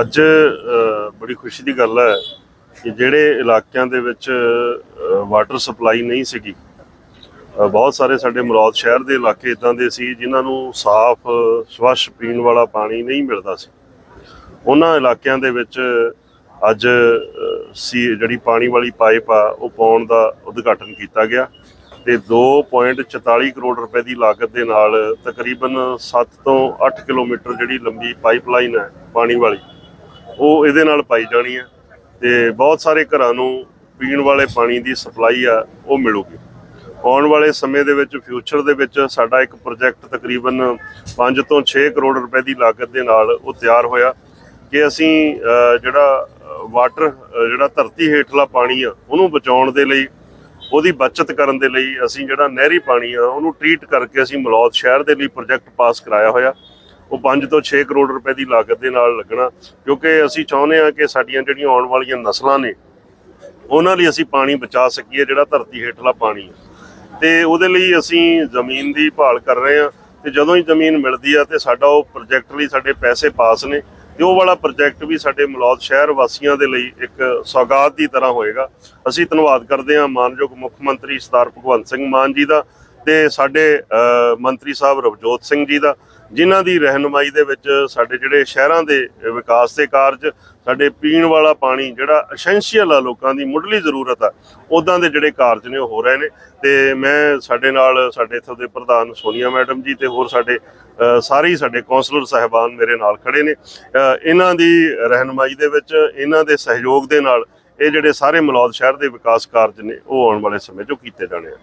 ਅੱਜ ਬੜੀ ਖੁਸ਼ੀ ਦੀ ਗੱਲ ਹੈ ਕਿ ਜਿਹੜੇ ਇਲਾਕਿਆਂ ਦੇ ਵਿੱਚ ਵਾਟਰ ਸਪਲਾਈ ਨਹੀਂ ਸੀਗੀ ਬਹੁਤ ਸਾਰੇ ਸਾਡੇ ਮਰੌਦ ਸ਼ਹਿਰ ਦੇ ਇਲਾਕੇ ਇਦਾਂ ਦੇ ਸੀ ਜਿਨ੍ਹਾਂ ਨੂੰ ਸਾਫ਼, ਸਵੱਛ ਪੀਣ ਵਾਲਾ ਪਾਣੀ ਨਹੀਂ ਮਿਲਦਾ ਸੀ। ਉਹਨਾਂ ਇਲਾਕਿਆਂ ਦੇ ਵਿੱਚ ਅੱਜ ਸੀ, ਜਿਹੜੀ ਪਾਣੀ ਵਾਲੀ ਪਾਈਪ ਆ, ਉਹ ਪਾਉਣ ਦਾ ਉਦਘਾਟਨ ਕੀਤਾ ਗਿਆ। ਤੇ 2.44 ਕਰੋੜ ਰੁਪਏ ਦੀ ਲਾਗਤ ਦੇ ਨਾਲ ਤਕਰੀਬਨ 7 ਤੋਂ 8 ਕਿਲੋਮੀਟਰ ਜਿਹੜੀ ਲੰਬੀ ਪਾਈਪਲਾਈਨ ਹੈ ਪਾਣੀ ਵਾਲੀ, ਉਹ ਇਹਦੇ ਨਾਲ ਪਾਈ ਜਾਣੀ ਹੈ ਤੇ ਬਹੁਤ ਸਾਰੇ ਘਰਾਂ ਨੂੰ ਪੀਣ ਵਾਲੇ ਪਾਣੀ ਦੀ ਸਪਲਾਈ ਆ, ਉਹ ਮਿਲੂਗੀ। ਆਉਣ ਵਾਲੇ ਸਮੇਂ ਦੇ ਵਿੱਚ ਫਿਊਚਰ ਦੇ ਵਿੱਚ ਸਾਡਾ ਇੱਕ ਪ੍ਰੋਜੈਕਟ ਤਕਰੀਬਨ 5 ਤੋਂ 6 ਕਰੋੜ ਰੁਪਏ ਦੀ ਲਾਗਤ ਦੇ ਨਾਲ ਉਹ ਤਿਆਰ ਹੋਇਆ ਕਿ ਅਸੀਂ ਜਿਹੜਾ ਵਾਟਰ ਜਿਹੜਾ ਧਰਤੀ ਹੇਠਲਾ ਪਾਣੀ ਆ, ਉਹਨੂੰ ਬਚਾਉਣ ਦੇ ਲਈ ਉਹਦੀ ਬਚਤ ਕਰਨ ਦੇ ਲਈ ਅਸੀਂ ਜਿਹੜਾ ਨਹਿਰੀ ਪਾਣੀ ਆ, ਉਹਨੂੰ ਟ੍ਰੀਟ ਕਰਕੇ ਅਸੀਂ ਮਲੌਦ ਸ਼ਹਿਰ ਦੇ ਲਈ ਪ੍ਰੋਜੈਕਟ ਪਾਸ ਕਰਾਇਆ ਹੋਇਆ। ਉਹ 5 ਤੋਂ 6 ਕਰੋੜ ਰੁਪਏ ਦੀ ਲਾਗਤ ਦੇ ਨਾਲ ਲੱਗਣਾ, ਕਿਉਂਕਿ ਅਸੀਂ ਚਾਹੁੰਦੇ ਹਾਂ ਕਿ ਸਾਡੀਆਂ ਜਿਹੜੀਆਂ ਆਉਣ ਵਾਲੀਆਂ ਨਸਲਾਂ ਨੇ, ਉਹਨਾਂ ਲਈ ਅਸੀਂ ਪਾਣੀ ਬਚਾ ਸਕੀਏ, ਜਿਹੜਾ ਧਰਤੀ ਹੇਠਲਾ ਪਾਣੀ ਹੈ ਤੇ ਉਹਦੇ ਲਈ ਅਸੀਂ ਜ਼ਮੀਨ ਦੀ ਭਾਲ ਕਰ ਰਹੇ ਹਾਂ, ਤੇ ਜਦੋਂ ਹੀ ਜ਼ਮੀਨ ਮਿਲਦੀ ਆ, ਤੇ ਸਾਡਾ ਉਹ ਪ੍ਰੋਜੈਕਟ ਲਈ ਸਾਡੇ ਪੈਸੇ ਪਾਸ ਨੇ। ਤੇ ਵਾਲਾ ਪ੍ਰੋਜੈਕਟ ਵੀ ਸਾਡੇ ਮਲੌਦ ਸ਼ਹਿਰ ਵਾਸੀਆਂ ਦੇ ਲਈ ਇੱਕ ਸੌਗਾਤ ਦੀ ਤਰ੍ਹਾਂ ਹੋਏਗਾ, ਅਸੀਂ ਧੰਨਵਾਦ ਕਰਦੇ ਹਾਂ ਮਾਨਯੋਗ ਮੁੱਖ ਮੰਤਰੀ ਸਰਦਾਰ ਭਗਵੰਤ ਸਿੰਘ ਮਾਨ ਜੀ ਦਾ ਤੇ ਸਾਡੇ ਮੰਤਰੀ ਸਾਹਿਬ ਰਵਜੋਤ ਸਿੰਘ ਜੀ ਦਾ, ਜਿਨ੍ਹਾਂ ਦੀ ਰਹਿਨੁਮਾਈ ਦੇ ਵਿੱਚ ਸਾਡੇ ਜਿਹੜੇ ਸ਼ਹਿਰਾਂ ਦੇ ਵਿਕਾਸ ਦੇ ਕਾਰਜ, ਸਾਡੇ ਪੀਣ ਵਾਲਾ ਪਾਣੀ, ਜਿਹੜਾ ਐਸੈਂਸ਼ੀਅਲ ਆ ਲੋਕਾਂ ਦੀ, ਮੁੱਢਲੀ ਜ਼ਰੂਰਤ ਆ ਉਦਾਂ ਦੇ ਜਿਹੜੇ ਕਾਰਜ ਨੇ ਉਹ ਹੋ ਰਹੇ ਨੇ। ਤੇ ਮੈਂ ਸਾਡੇ ਨਾਲ ਸਾਡੇ ਇੱਥੋਂ ਦੇ ਪ੍ਰਧਾਨ ਸੋਨੀਆ ਮੈਡਮ ਜੀ ਤੇ ਹੋਰ ਸਾਡੇ ਸਾਰੇ ਹੀ ਸਾਡੇ ਕੌਂਸਲਰ ਸਾਹਿਬਾਨ ਮੇਰੇ ਨਾਲ ਖੜੇ ਨੇ। ਇਹਨਾਂ ਦੀ ਰਹਿਨਮਾਈ ਦੇ ਵਿੱਚ, ਇਹਨਾਂ ਦੇ ਸਹਿਯੋਗ ਦੇ ਨਾਲ, ਇਹ ਜਿਹੜੇ ਸਾਰੇ ਮਲੌਦ ਸ਼ਹਿਰ ਦੇ ਵਿਕਾਸ ਕਾਰਜ ਨੇ, ਉਹ ਆਉਣ ਵਾਲੇ ਸਮੇਂ 'ਚ ਕੀਤੇ ਜਾਣੇ ਆ।